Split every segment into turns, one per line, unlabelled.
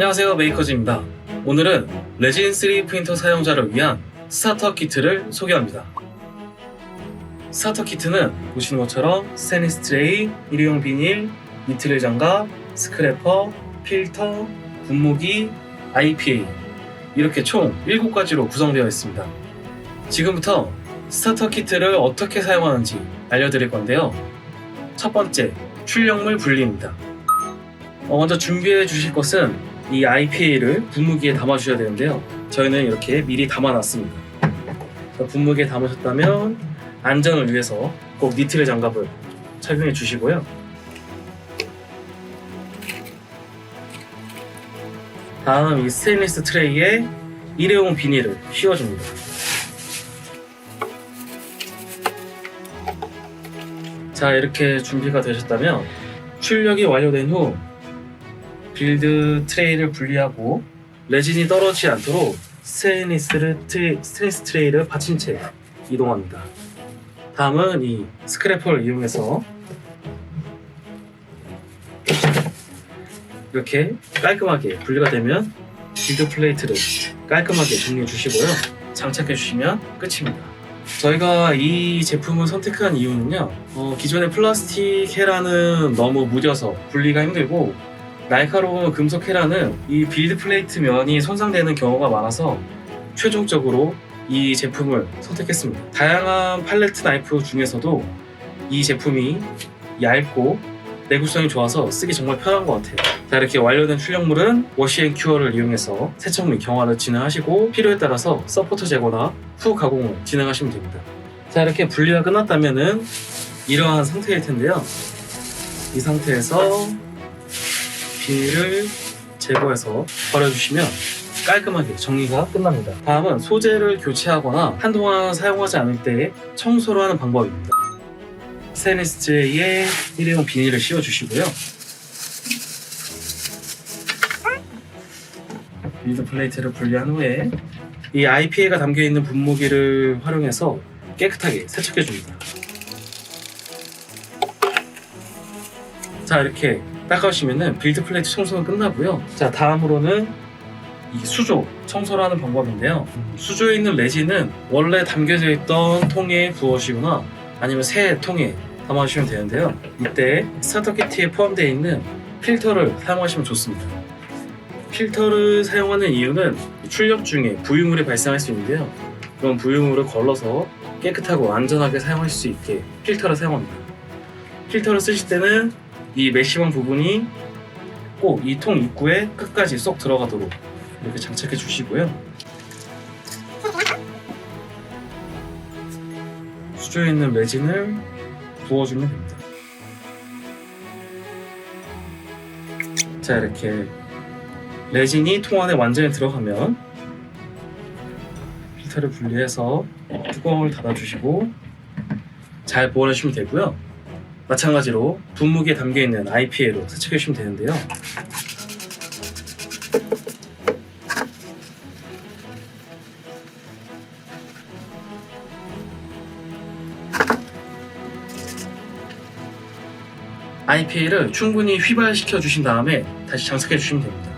안녕하세요 메이커즈입니다. 오늘은 레진 3 프린터 사용자를 위한 스타터 키트를 소개합니다. 스타터 키트는 보시는 것처럼 스테인리스 트레이, 일회용 비닐, 니트릴 장갑, 스크래퍼, 필터, 분무기, IPA 이렇게 총 7가지로 구성되어 있습니다. 지금부터 스타터 키트를 어떻게 사용하는지 알려드릴 건데요. 첫 번째, 출력물 분리입니다. 어, 먼저 준비해 주실 것은 이 IPA를 분무기에 담아 주셔야 되는데요. 저희는 이렇게 미리 담아 놨습니다. 분무기에 담으셨다면 안전을 위해서 꼭 니트를 장갑을 착용해 주시고요. 다음 이 스테인리스 트레이에 일회용 비닐을 씌워줍니다. 자 이렇게 준비가 되셨다면 출력이 완료된 후 빌드 트레이를 분리하고 레진이 떨어지지 않도록 스테인리스 트레이, 스테인리스 트레이를 받친 채 이동합니다. 다음은 이 스크래퍼를 이용해서 이렇게 깔끔하게 분리가 되면 빌드 플레이트를 깔끔하게 정리해 주시고요. 장착해 주시면 끝입니다. 저희가 이 제품을 선택한 이유는요. 어, 기존의 플라스틱 헤라는 너무 무뎌서 분리가 힘들고 날카로운 금속 헤라는 이 빌드 플레이트 면이 손상되는 경우가 많아서 최종적으로 이 제품을 선택했습니다. 다양한 팔레트 나이프 중에서도 이 제품이 얇고 내구성이 좋아서 쓰기 정말 편한 것 같아요. 자 이렇게 완료된 출력물은 워시앤큐어를 이용해서 세척 및 경화를 진행하시고 필요에 따라서 서포터 제거나 후 가공을 진행하시면 됩니다. 자 이렇게 분리가 끝났다면은 이러한 상태일 텐데요. 이 상태에서 비닐을 제거해서 버려주시면 깔끔하게 정리가 끝납니다. 다음은 소재를 교체하거나 한동안 사용하지 않을 때 청소를 하는 방법입니다. 스테인리스 트레이에 일회용 비닐을 씌워주시고요. 빌드 플레이트를 분리한 후에 이 IPA가 담겨있는 분무기를 활용해서 깨끗하게 세척해줍니다. 자 이렇게 닦아주시면은 빌드 플레이트 청소는 끝나고요. 자 다음으로는 이 수조 청소를 하는 방법인데요. 수조에 있는 레진은 원래 담겨져 있던 통에 부어주시거나 아니면 새 통에 담아주시면 되는데요. 이때 스타터 키트에 포함되어 있는 필터를 사용하시면 좋습니다. 필터를 사용하는 이유는 출력 중에 부유물이 발생할 수 있는데요. 그런 부유물을 걸러서 깨끗하고 안전하게 사용하실 수 있게 필터를 사용합니다. 필터를 쓰실 때는 이 메쉬망 부분이 꼭 이 통 입구에 끝까지 쏙 들어가도록 이렇게 장착해 주시고요. 수조에 있는 레진을 부어주면 됩니다. 자 이렇게 레진이 통 안에 완전히 들어가면 필터를 분리해서 뚜껑을 닫아주시고 잘 보관해주시면 되고요. 마찬가지로 분무기에 담겨 있는 IPA로 세척해 주시면 되는데요. IPA를 충분히 휘발시켜 주신 다음에 다시 장착해 주시면 됩니다.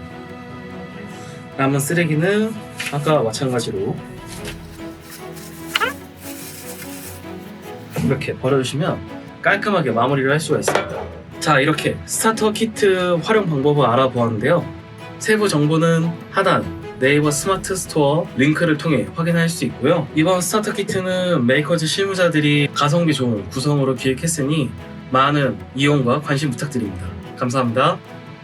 남은 쓰레기는 아까 마찬가지로 이렇게 버려주시면 깔끔하게 마무리를 할 수가 있습니다. 자 이렇게 스타터 키트 활용 방법을 알아보았는데요. 세부 정보는 하단 네이버 스마트 스토어 링크를 통해 확인할 수 있고요. 이번 스타터 키트는 메이커즈 실무자들이 가성비 좋은 구성으로 기획했으니 많은 이용과 관심 부탁드립니다. 감사합니다.